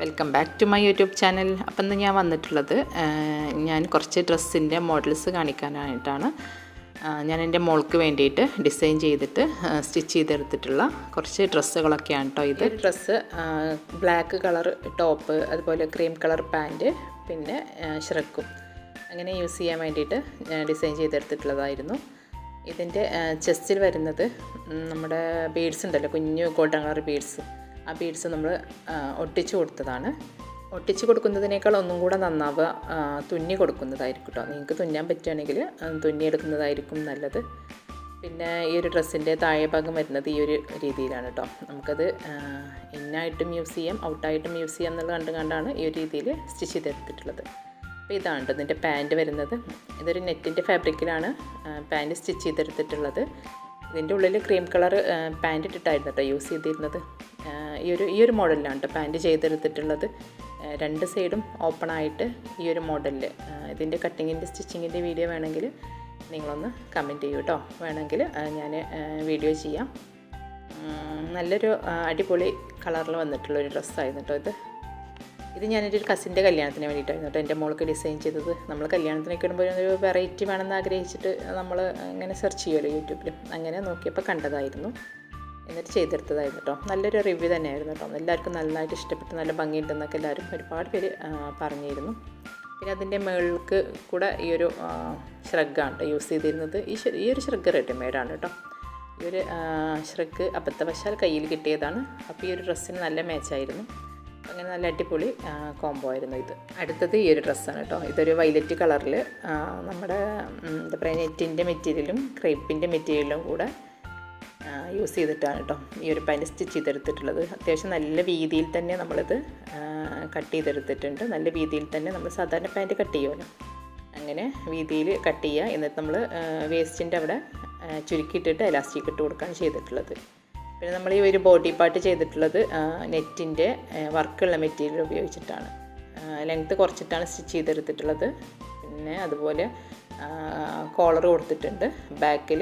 Welcome back to my YouTube channel അപ്പം ഞാൻ വന്നിട്ടുള്ളത് ഞാൻ കുറച്ച് ഡ്രസ്സിന്റെ മോഡൽസ് കാണിക്കാനായിട്ടാണ്. ഞാൻ എന്റെ മോൾക്ക് വേണ്ടിയിട്ട് ഡിസൈൻ ചെയ്തിട്ട് സ്റ്റിച്ച് ചെയ്തെടുത്തിട്ടുള്ള കുറച്ച് ഡ്രസ്സുകളൊക്കെയാണ് കേട്ടോ ഇത്. ഡ്രസ്സ് ബ്ലാക്ക് കളർ ടോപ്പ് അതുപോലെ ക്രീം കളർ പാന്റ് പിന്നെ ഷ്രക്കും അങ്ങനെ യൂസ് ചെയ്യാൻ വേണ്ടിയിട്ട് ഡിസൈൻ ചെയ്തെടുത്തിട്ടുള്ളതായിരുന്നു. ഇതിന്റെ ചെസ്റ്റിൽ വരുന്നത് നമ്മുടെ ബീഡ്സ് ഉണ്ടല്ലോ കുഞ്ഞു ഗോൾഡൻ കളർ ബീഡ്സ് ആ ബീഡ്സ് നമ്മൾ ഒട്ടിച്ചു കൊടുത്തതാണ്. ഒട്ടിച്ച് കൊടുക്കുന്നതിനേക്കാൾ ഒന്നും കൂടെ നന്നാവുക തുന്നി കൊടുക്കുന്നതായിരിക്കും കേട്ടോ നിങ്ങൾക്ക് തുന്നാൻ പറ്റുകയാണെങ്കിൽ തുന്നിയെടുക്കുന്നതായിരിക്കും നല്ലത്. പിന്നെ ഈ ഒരു ഡ്രസ്സിന്റെ താഴെ ഭാഗം വരുന്നത് ഈ ഒരു രീതിയിലാണ് കേട്ടോ നമുക്കത് ഇന്നായിട്ടും യൂസ് ചെയ്യാം ഔട്ടായിട്ടും യൂസ് ചെയ്യാം എന്നുള്ളത് കണ്ടു കണ്ടാണ് ഈ ഒരു രീതിയിൽ സ്റ്റിച്ച് ചെയ്തെടുത്തിട്ടുള്ളത്. അപ്പോൾ ഇതാണ് ഇതിന്റെ പാന്റ് വരുന്നത്. ഇതൊരു നെറ്റിന്റെ ഫാബ്രിക്കിലാണ് പാന്റ് സ്റ്റിച്ച് ചെയ്തെടുത്തിട്ടുള്ളത്. ഇതിന്റെ ഉള്ളിൽ ക്രീം കളർ പാന്റ് ഇട്ടിട്ടായിരുന്നു കേട്ടോ യൂസ് ചെയ്തിരുന്നത്. ഈ ഒരു ഈ ഒരു മോഡലിലാണ് കേട്ടോ പാന്റ് ചെയ്തെടുത്തിട്ടുള്ളത്. രണ്ട് സൈഡും ഓപ്പൺ ആയിട്ട് ഈ ഒരു മോഡലിൽ ഇതിന്റെ കട്ടിങ്ങിന്റെ സ്റ്റിച്ചിങ്ങിന്റെ വീഡിയോ വേണമെങ്കിൽ നിങ്ങളൊന്ന് കമന്റ് ചെയ്യൂ കേട്ടോ വേണമെങ്കിൽ ഞാൻ വീഡിയോ ചെയ്യാം. നല്ലൊരു അടിപൊളി കളറിൽ വന്നിട്ടുള്ള ഒരു ഡ്രസ്സായിരുന്നു കേട്ടോ ഇത്. ഇത് ഞാനെന്റെ ഒരു കസിന്റെ കല്യാണത്തിന് വേണ്ടിയിട്ടായിരുന്നു കേട്ടോ എന്റെ മോൾക്ക് ഡിസൈൻ ചെയ്തത്. നമ്മൾ കല്യാണത്തിനൊക്കെ ഇടുമ്പോൾ ഒരു വെറൈറ്റി വേണമെന്ന് ആഗ്രഹിച്ചിട്ട് നമ്മൾ ഇങ്ങനെ സെർച്ച് ചെയ്യുമല്ലോ യൂട്യൂബിൽ അങ്ങനെ നോക്കിയപ്പോൾ കണ്ടതായിരുന്നു. എന്നിട്ട് ചെയ്തെടുത്തതായിരുന്നു കേട്ടോ. നല്ലൊരു റിവ്യൂ തന്നെയായിരുന്നു കേട്ടോ. എല്ലാവർക്കും നന്നായിട്ട് ഇഷ്ടപ്പെട്ടു. നല്ല ഭംഗിയുണ്ടെന്നൊക്കെ എല്ലാവരും ഒരുപാട് പേര് പറഞ്ഞിരുന്നു. പിന്നെ അതിന്റെ മുകൾക്ക് കൂടെ ഈ ഒരു ഷ്രഗാണ് കേട്ടോ യൂസ് ചെയ്തിരുന്നത്. ഈ ഈ ഒരു ഷ്രഗ് റെഡിമെയ്ഡാണ് കേട്ടോ. ഈ ഒരു ഷ്രഗ് അബദ്ധവശാൽ കയ്യിൽ കിട്ടിയതാണ്. അപ്പോൾ ഈ ഒരു ഡ്രസ്സിന് നല്ല മാച്ചായിരുന്നു അങ്ങനെ നല്ല അടിപൊളി കോംബോ ആയിരുന്നു ഇത്. അടുത്തത് ഈ ഒരു ഡ്രസ്സാണ് കേട്ടോ. ഇതൊരു വൈലറ്റ് കളറിൽ നമ്മുടെ എന്താ പറയുക നെറ്റിന്റെ മെറ്റീരിയലും ക്രേപ്പിന്റെ മെറ്റീരിയലും കൂടെ യൂസ് ചെയ്തിട്ടാണ് കേട്ടോ ഈ ഒരു പാന്റ് സ്റ്റിച്ച് ചെയ്തെടുത്തിട്ടുള്ളത്. അത്യാവശ്യം നല്ല രീതിയിൽ തന്നെ നമ്മളിത് കട്ട് ചെയ്തെടുത്തിട്ടുണ്ട്. നല്ല രീതിയിൽ തന്നെ നമ്മൾ സാധാരണ പാന്റ് കട്ട് ചെയ്യുമല്ലോ. അങ്ങനെ വീതിയിൽ കട്ട് ചെയ്യുക. എന്നിട്ട് നമ്മൾ വേസ്റ്റിന്റെ അവിടെ ചുരുക്കിയിട്ടിട്ട് എലാസ്റ്റിക് ഇട്ട് കൊടുക്കുകയാണ് ചെയ്തിട്ടുള്ളത്. പിന്നെ നമ്മൾ ഈ ഒരു ബോഡി പാർട്ട് ചെയ്തിട്ടുള്ളത് നെറ്റിന്റെ വർക്കുള്ള മെറ്റീരിയൽ ഉപയോഗിച്ചിട്ടാണ്. ലെങ്ത്ത് കുറച്ചിട്ടാണ് സ്റ്റിച്ച് ചെയ്തെടുത്തിട്ടുള്ളത്. പിന്നെ അതുപോലെ കോളർ കൊടുത്തിട്ടുണ്ട്. ബാക്കിൽ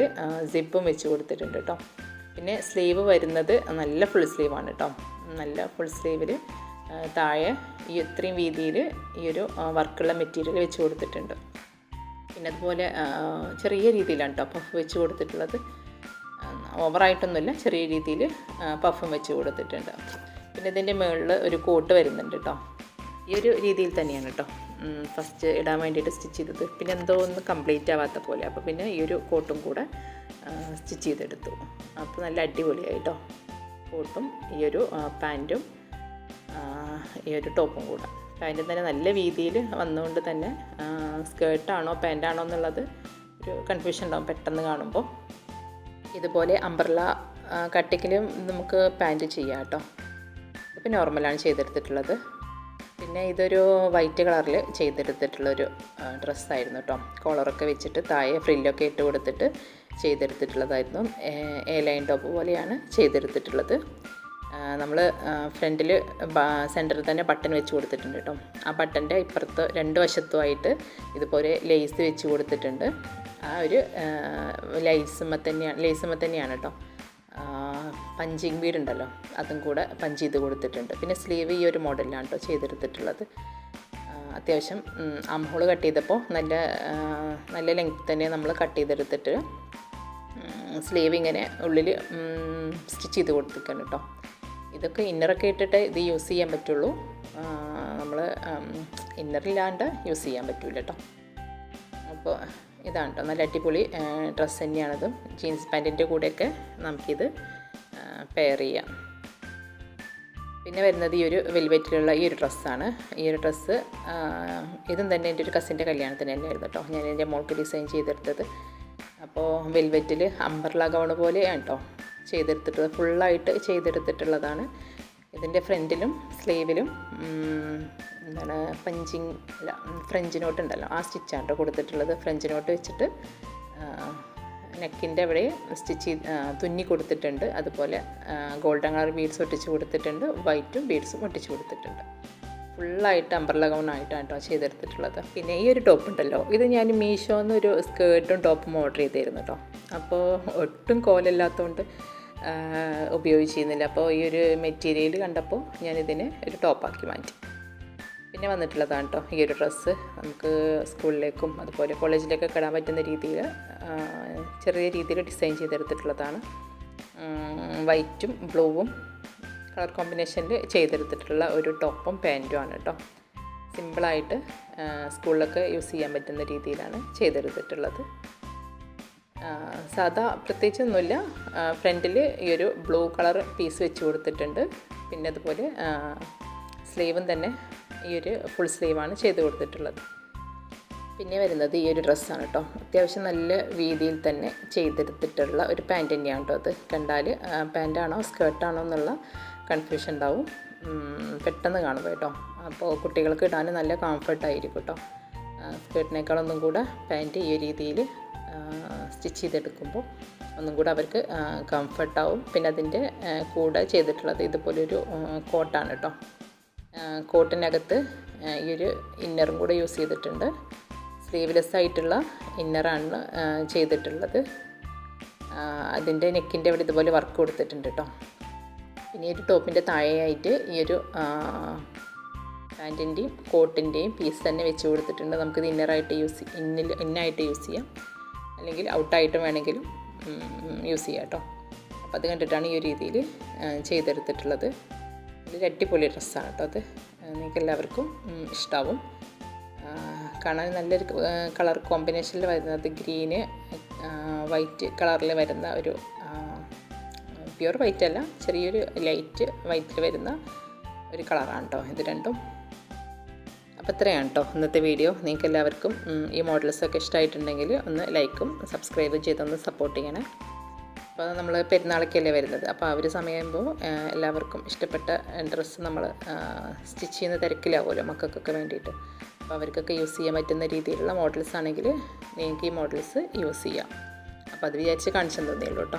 സിപ്പും വെച്ച് കൊടുത്തിട്ടുണ്ട് കേട്ടോ പിന്നെ സ്ലീവ് വരുന്നത് നല്ല ഫുൾ സ്ലീവാണ് കേട്ടോ നല്ല ഫുൾ സ്ലീവിൽ താഴെ ഈ ഇത്രയും വീതിയിൽ ഈ ഒരു വർക്കുള്ള മെറ്റീരിയൽ വെച്ച് കൊടുത്തിട്ടുണ്ട്. പിന്നെ അതുപോലെ ചെറിയ രീതിയിലാണ് കേട്ടോ പഫ് വെച്ച് കൊടുത്തിട്ടുള്ളത്. ഓവറായിട്ടൊന്നുമില്ല ചെറിയ രീതിയിൽ പഫും വെച്ച് കൊടുത്തിട്ടുണ്ട്. പിന്നെ ഇതിന്റെ മുകളിൽ ഒരു കോട്ട് വരുന്നുണ്ട് കേട്ടോ ഈ ഒരു രീതിയിൽ തന്നെയാണ് കേട്ടോ ഫസ്റ്റ് ഇടാൻ വേണ്ടിയിട്ട് സ്റ്റിച്ച് ചെയ്തത്. പിന്നെ എന്തോ ഒന്ന് കംപ്ലീറ്റ് ആവാത്ത പോലെ. അപ്പോൾ പിന്നെ ഈ ഒരു കോട്ടും കൂടെ സ്റ്റിച്ച് ചെയ്തെടുത്തു. അപ്പോൾ നല്ല അടിപൊളിയായി കേട്ടോ കോട്ടും ഈ ഒരു പാന്റും ഈ ഒരു ടോപ്പും കൂടെ. പാന്റും തന്നെ നല്ല രീതിയിൽ വന്നുകൊണ്ട് തന്നെ സ്കേർട്ടാണോ പാന്റാണോ എന്നുള്ളത് ഒരു കൺഫ്യൂഷൻ ഉണ്ടാവും പെട്ടെന്ന് കാണുമ്പോൾ ഇതുപോലെ അംബ്രല കട്ടിങ്ങിലും നമുക്ക് പാന്റ് ചെയ്യാം കേട്ടോ. ഇപ്പം നോർമലാണ് ചെയ്തെടുത്തിട്ടുള്ളത്. പിന്നെ ഇതൊരു വൈറ്റ് കളറിൽ ചെയ്തെടുത്തിട്ടുള്ളൊരു ഡ്രസ്സായിരുന്നു കേട്ടോ കോളറൊക്കെ വെച്ചിട്ട് താഴെ ഫ്രില്ലൊക്കെ ഇട്ട് കൊടുത്തിട്ട് ചെയ്തെടുത്തിട്ടുള്ളതായിരുന്നു. എ ലൈൻ ടോപ്പ് പോലെയാണ് ചെയ്തെടുത്തിട്ടുള്ളത്. നമ്മൾ ഫ്രണ്ടിൽ സെന്ററിൽ തന്നെ ബട്ടൺ വെച്ച് കൊടുത്തിട്ടുണ്ട് കേട്ടോ ആ ബട്ടന്റെ ഇപ്പുറത്ത് രണ്ട് വശത്തുമായിട്ട് ഇതുപോലെ ലേസ് വെച്ച് കൊടുത്തിട്ടുണ്ട്. ആ ഒരു ലൈസുമ്മ തന്നെയാണ് ലേസുമ്മ തന്നെയാണ് കേട്ടോ പഞ്ചിങ് ബീഡ് ഉണ്ടല്ലോ അതും കൂടെ പഞ്ച് ചെയ്ത് കൊടുത്തിട്ടുണ്ട്. പിന്നെ സ്ലീവ് ഈ ഒരു മോഡലിലാണ് കേട്ടോ ചെയ്തെടുത്തിട്ടുള്ളത്. അത്യാവശ്യം അംഹോൾ കട്ട് ചെയ്തപ്പോൾ നല്ല നല്ല ലെങ്ത് തന്നെ നമ്മൾ കട്ട് ചെയ്തെടുത്തിട്ട് സ്ലീവ് ഇങ്ങനെ ഉള്ളിൽ സ്റ്റിച്ച് ചെയ്ത് കൊടുത്തിരിക്കണം കേട്ടോ ഇതൊക്കെ ഇന്നറൊക്കെ ഇട്ടിട്ട് ഇത് യൂസ് ചെയ്യാൻ പറ്റുള്ളൂ. നമ്മൾ ഇന്നറില്ലാണ്ട് യൂസ് ചെയ്യാൻ പറ്റില്ല കേട്ടോ അപ്പോൾ ഇതാണ് കേട്ടോ നല്ല അടിപൊളി ഡ്രസ്സ് തന്നെയാണിത്. ജീൻസ് പാന്റിന്റെ കൂടെയൊക്കെ നമുക്കിത് പെയർ ചെയ്യാം പിന്നെ വരുന്നത് ഈ ഒരു വെൽവെറ്റിലുള്ള ഈ ഒരു ഡ്രസ്സാണ്. ഈ ഒരു ഡ്രസ്സ് ഇതും തന്നെ എന്റെ ഒരു കസിന്റെ കല്യാണത്തിന് തന്നെ ആയിരുന്നു കേട്ടോ. ഞാൻ എന്റെ മോൾക്ക് ഡിസൈൻ ചെയ്തെടുത്തത്. അപ്പോൾ വെൽവെറ്റിൽ അമ്പർല ഗൗൺ പോലെയാണ് കേട്ടോ ചെയ്തെടുത്തിട്ടുള്ളത് ഫുള്ളായിട്ട് ചെയ്തെടുത്തിട്ടുള്ളതാണ്. ഇതിന്റെ ഫ്രണ്ടിലും സ്ലീവിലും എന്താണ് പഞ്ചിങ് അല്ല ഫ്രഞ്ച് നോട്ട് ഉണ്ടല്ലോ. ആ സ്റ്റിച്ചാണ് കൊടുത്തിട്ടുള്ളത്. ഫ്രഞ്ച് നോട്ട് വെച്ചിട്ട് നെക്കിന്റെ അവിടെ സ്റ്റിച്ച് തുന്നി കൊടുത്തിട്ടുണ്ട്. അതുപോലെ ഗോൾഡൻ കളർ ബീഡ്സ് ഒട്ടിച്ച് കൊടുത്തിട്ടുണ്ട്. വൈറ്റും ബീഡ്സും ഒട്ടിച്ച് കൊടുത്തിട്ടുണ്ട്. ഫുള്ളായിട്ട് അമ്പർല ഗൗണായിട്ടാണ് കേട്ടോ ചെയ്തെടുത്തിട്ടുള്ളത്. പിന്നെ ഈ ഒരു ടോപ്പ് ഉണ്ടല്ലോ. ഇത് ഞാൻ മീഷോന്ന് ഒരു സ്കേർട്ടും ടോപ്പും ഓർഡർ ചെയ്തിരുന്നു കേട്ടോ അപ്പോൾ ഒട്ടും കോലല്ലാത്തതുകൊണ്ട് ഉപയോഗിച്ചിരുന്നില്ല. അപ്പോൾ ഈ ഒരു മെറ്റീരിയൽ കണ്ടപ്പോൾ ഞാനിതിനെ ഒരു ടോപ്പാക്കി മാറ്റി. പിന്നെ വന്നിട്ടുള്ളതാണ് കേട്ടോ ഈ ഒരു ഡ്രസ്സ്. നമുക്ക് സ്കൂളിലേക്കും അതുപോലെ കോളേജിലേക്കൊക്കെ ഇടാൻ പറ്റുന്ന രീതിയിൽ ചെറിയ രീതിയിൽ ഡിസൈൻ ചെയ്തെടുത്തിട്ടുള്ളതാണ്. വൈറ്റും ബ്ലൂവും കളർ കോമ്പിനേഷനിൽ ചെയ്തെടുത്തിട്ടുള്ള ഒരു ടോപ്പും പാന്റും ആണ് കേട്ടോ. സിമ്പിളായിട്ട് സ്കൂളിലൊക്കെ യൂസ് ചെയ്യാൻ പറ്റുന്ന രീതിയിലാണ് ചെയ്തെടുത്തിട്ടുള്ളത്. സാധാ പ്രത്യേകിച്ചൊന്നുമില്ല. ഫ്രണ്ടിൽ ഈ ഒരു ബ്ലൂ കളർ പീസ് വെച്ച് കൊടുത്തിട്ടുണ്ട്. പിന്നെ അതുപോലെ സ്ലീവും തന്നെ ഈ ഒരു ഫുൾ സ്ലീവാണ് ചെയ്ത് കൊടുത്തിട്ടുള്ളത്. പിന്നെ വരുന്നത് ഈ ഒരു ഡ്രസ്സാണ് കേട്ടോ അത്യാവശ്യം നല്ല രീതിയിൽ തന്നെ ചെയ്തെടുത്തിട്ടുള്ള ഒരു പാന്റ് തന്നെയാണ് കേട്ടോ അത്. കണ്ടാൽ പാന്റാണോ സ്കേർട്ടാണോ എന്നുള്ള കൺഫ്യൂഷൻ ഉണ്ടാവും. പെട്ടെന്ന് കാണുമ്പോൾ കേട്ടോ. അപ്പോൾ കുട്ടികൾക്ക് ഇടാൻ നല്ല കംഫർട്ടായിരിക്കും കേട്ടോ സ്കേർട്ടിനേക്കാളൊന്നും കൂടെ പാന്റ് ഈ രീതിയിൽ സ്റ്റിച്ച് ചെയ്തെടുക്കുമ്പോൾ ഒന്നും കൂടെ അവർക്ക് കംഫർട്ടാവും പിന്നെ അതിന്റെ കൂടെ ചെയ്തിട്ടുള്ളത് ഇതുപോലൊരു കോട്ടാണ് കേട്ടോ കോട്ടിനകത്ത് ഈ ഒരു ഇന്നറും കൂടെ യൂസ് ചെയ്തിട്ടുണ്ട്. സ്ലീവ്ലെസ് ആയിട്ടുള്ള ഇന്നറാണ് ചെയ്തിട്ടുള്ളത്. അതിന്റെ നെക്കിന്റെ അവിടെ ഇതുപോലെ വർക്ക് കൊടുത്തിട്ടുണ്ട് കേട്ടോ ഈ ഒരു ടോപ്പിന്റെ താഴെയായിട്ട് ഈ ഒരു പാന്റിന്റെയും കോട്ടിന്റെയും പീസ് തന്നെ വെച്ച് കൊടുത്തിട്ടുണ്ട്. നമുക്കിത് ഇന്നറായിട്ട് യൂസ് ഇന്നിൽ ഇന്നായിട്ട് യൂസ് ചെയ്യാം. അല്ലെങ്കിൽ ഔട്ടായിട്ട് വേണമെങ്കിലും യൂസ് ചെയ്യാം കേട്ടോ അപ്പോൾ അത് കണ്ടിട്ടാണ് ഈ ഒരു രീതിയിൽ ചെയ്തെടുത്തിട്ടുള്ളത്. ഇതൊരു അടിപൊളി ഡ്രസ്സാണ് കേട്ടോ അത്. നിങ്ങൾക്ക് എല്ലാവർക്കും ഇഷ്ടാവും. കാണാൻ നല്ലൊരു കളർ കോമ്പിനേഷനിൽ വരുന്നത് ഗ്രീന് വൈറ്റ് കളറിൽ വരുന്ന ഒരു പ്യുർ വൈറ്റ് അല്ല ചെറിയൊരു ലൈറ്റ് വൈറ്റിൽ വരുന്ന ഒരു കളറാണ് കേട്ടോ ഇത് രണ്ടും. അപ്പോൾ ഇത്രയാണ് കേട്ടോ ഇന്നത്തെ വീഡിയോ. നിങ്ങൾക്ക് എല്ലാവർക്കും ഈ മോഡൽസൊക്കെ ഇഷ്ടമായിട്ടുണ്ടെങ്കിൽ ഒന്ന് ലൈക്കും സബ്സ്ക്രൈബും ചെയ്തൊന്ന് സപ്പോർട്ട് ചെയ്യണേ. അപ്പോൾ നമ്മൾ പെരുന്നാളൊക്കെയല്ലേ വരുന്നത്. അപ്പോൾ ആ ഒരു സമയമാകുമ്പോൾ എല്ലാവർക്കും ഇഷ്ടപ്പെട്ട ഡ്രസ്സ് നമ്മൾ സ്റ്റിച്ച് ചെയ്യുന്ന തിരക്കിലാവുമല്ലോ മക്കൾക്കൊക്കെ വേണ്ടിയിട്ട്. അപ്പോൾ അവർക്കൊക്കെ യൂസ് ചെയ്യാൻ പറ്റുന്ന രീതിയിലുള്ള മോഡൽസ് ആണെങ്കിൽ നിങ്ങൾക്ക് ഈ മോഡൽസ് യൂസ് ചെയ്യാം. അപ്പോൾ അത് വിചാരിച്ച് കാണിച്ചു തന്നേ ഉള്ളൂ കേട്ടോ.